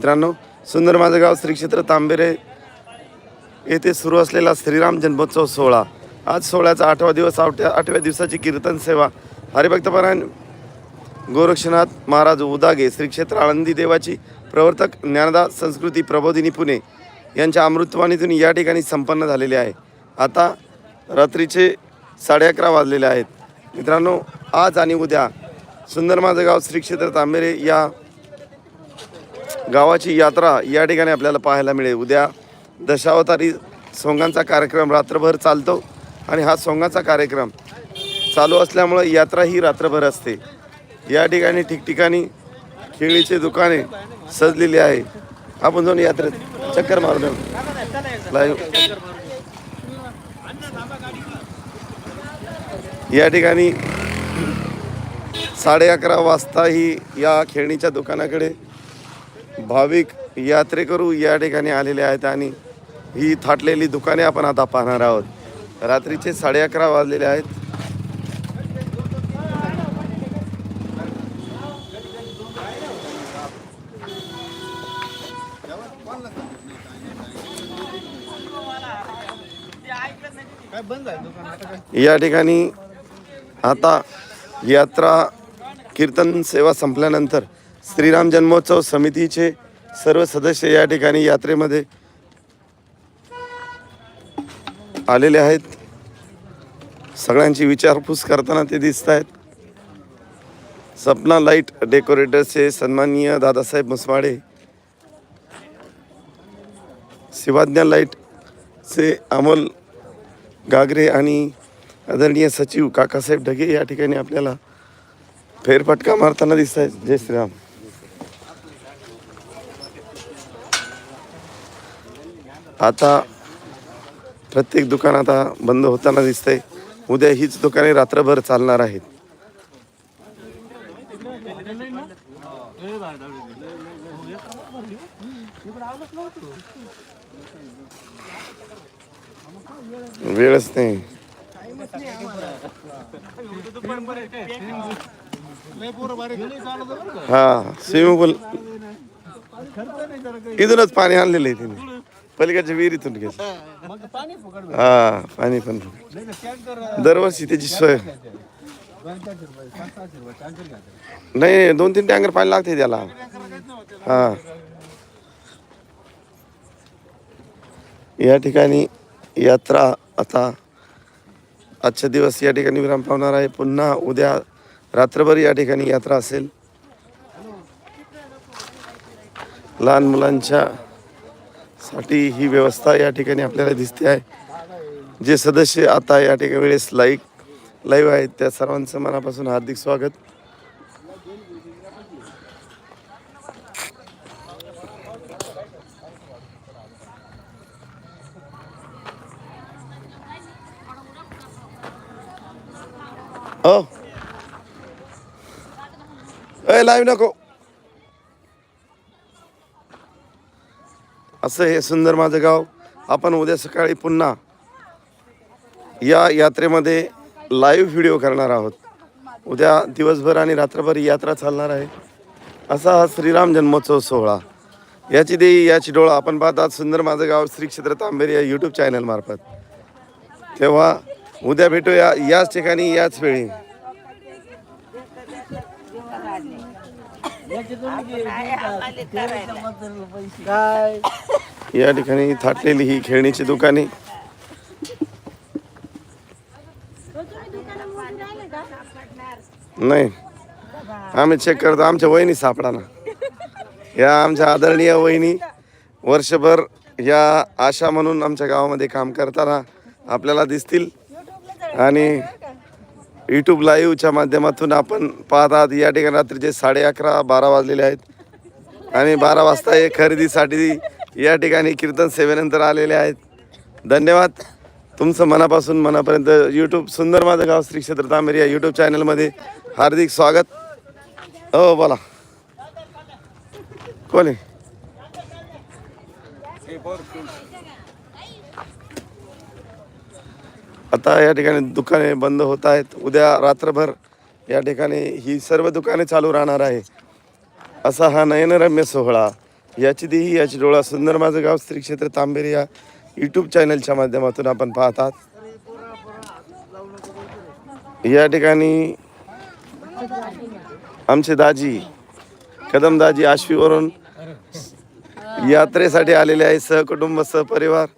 मित्रांनो सुंदर माझं गाव श्री क्षेत्र तांबेरे येथे सुरू असलेला श्रीराम जन्मोत्सव सोहळा. आज सोहळ्याचा आठवा दिवस आठव्या आठव्या दिवसाची कीर्तन सेवा. हरिभक्तपरायण गोरक्षनाथ महाराज उदागे श्री क्षेत्र आळंदी देवाची प्रवर्तक ज्ञानदास संस्कृती प्रबोधिनी पुणे यांच्या अमृतवाणीतून या ठिकाणी संपन्न झालेले आहे. आता रात्रीचे साडे अकरा वाजलेले आहेत. मित्रांनो आज आणि उद्या सुंदर माझं गाव श्री क्षेत्र तांबेरे या गावाची यात्रा या ठिकाणी आपल्याला पाहायला मिळेल. उद्या दशावतारी सोंगांचा कार्यक्रम रात्रभर चालतो आणि हा सोंगाचा कार्यक्रम चालू असल्यामुळं यात्रा ही रात्रभर असते. या ठिकाणी ठिकठिकाणी खेळीचे दुकाने सजलेली आहे. आपण जाऊन यात्रेत चक्कर मारून लाईव्ह या ठिकाणी साडे अकरा वाजता ही या खेळणीच्या दुकानाकडे भाविक यात्रेकरू या ठिकाणी आलेले आहेत आणि ही थाटलेली दुकाने आपण आता पाहणार आहोत. रात्रीचे साडे अकरा वाजलेले आहेत. या ठिकाणी आता यात्रा कीर्तन सेवा संपल्यानंतर श्रीराम जन्मोत्सव समितीचे सर्व सदस्य या ठिकाणी यात्रेमध्ये आलेले आहेत. सगळ्यांची विचारपूस करताना ते दिसत आहेत. सपना लाइट डेकोरेटर्सचे सन्माननीय दादासाहेब मुसमाडे. शिवाज्ञा लाईटचे अमोल गागरे आणि आदरणीय सचिव काकासाहेब ढगे या ठिकाणी आपल्याला फेरफटका मारताना दिसत आहेत. जय श्रीराम. आता प्रत्येक दुकान आता बंद होताना दिसतंय. उद्या हीच दुकाने रात्रभर चालणार आहेत. वेळच नाही. हा स्विमिंग पूल इथूनच पाणी आणलेलं आहे तिने. पलीकडच्या विहिरीतून घेतलं. हा पाणी पण फुकट. दरवर्षी त्याची सोय. नाही दोन तीन टँकर पाणी लागते त्याला. हा. या ठिकाणी यात्रा आता आजच्या दिवस या ठिकाणी विराम पावणार आहे. पुन्हा उद्या रात्रभर या ठिकाणी यात्रा असेल. लहान मुलांच्या साठी ही व्यवस्था या ठिकाणी आपल्याला दिसते आहे. जे सदस्य आता या ठिकाणी वेळेस लाईक लाईव्ह आहेत त्या सर्वांचं मनापासून हार्दिक स्वागत. ओ ए लाईव्ह नको. असं हे सुंदर माझं गाव. आपण उद्या सकाळी पुन्हा या यात्रेमध्ये लाईव्ह व्हिडिओ करणार आहोत. उद्या दिवसभर आणि रात्रभर यात्रा चालणार आहे. असा हा श्रीराम जन्मोत्सव सोहळा. याची देई याची डोळा आपण पाहतात सुंदर माझं गाव श्री क्षेत्र तांबेरी या यूट्यूब चॅनलमार्फत तेव्हा उद्या भेटूया याच ठिकाणी याच वेळी. या ठिकाणी थाटलेली ही खेळणीची दुकाने. नाही. आम्ही चेक करतो. आमच्या वहिनी सापडा ना. या आमच्या आदरणीय वहिनी. वर्षभर या आशा म्हणून आमच्या गावामध्ये काम करताना आपल्याला दिसतील. आणि यूट्यूब लाईव्हच्या माध्यमातून आपण पाहतात. या ठिकाणी रात्रीचे साडे अकरा बारा वाजलेले आहेत. आणि बारा वाजता हे खरेदीसाठी या ठिकाणी कीर्तन सेवेनंतर आलेले आहेत. धन्यवाद. तुमचं मनापासून मनापर्यंत यूट्यूब सुंदर माझं गाव श्री क्षेत्र तांबेरी या यूट्यूब चॅनलमध्ये हार्दिक स्वागत. हो बोला. कोण आहे आता या ठिकाणी दुकाने बंद होत आहेत. उद्या रात्रभर या ठिकाणी ही सर्व दुकाने चालू राहणार आहे. असा हा नयनरम्य सोहळा. याची देही याची डोळा सुंदर माझं गाव स्त्री क्षेत्र तांबेरे या यूट्यूब चॅनलच्या माध्यमातून आपण पाहतात या ठिकाणी आमचे दाजी कदम दाजी आश्वीवरून यात्रेसाठी आलेले आहे. सहकुटुंब सहपरिवार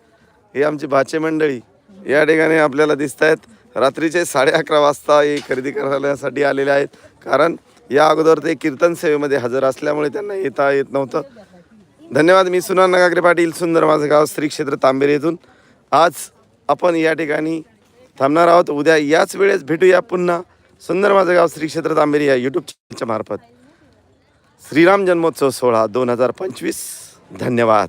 हे आमची भाचे मंडळी. या ठिकाणी आपल्याला दिसत आहेत रात्रीचे साडे अकरा वाजता हे खरेदी करण्यासाठी आलेले आहेत. कारण या अगोदर ते कीर्तन सेवेमध्ये हजर असल्यामुळे त्यांना येता येत नव्हतं. धन्यवाद मी सुनान नगागरे पाटील सुंदर माझं गाव श्री क्षेत्र तांबेरे येथून. आज आपण या ठिकाणी थांबणार आहोत. उद्या याच वेळेस भेटूया पुन्हा सुंदर माझं गाव श्री क्षेत्र तांबेरी या यूट्यूब चॅनलच्या मार्फत. श्रीराम जन्मोत्सव सोहळा दोन हजार पंचवीस. धन्यवाद.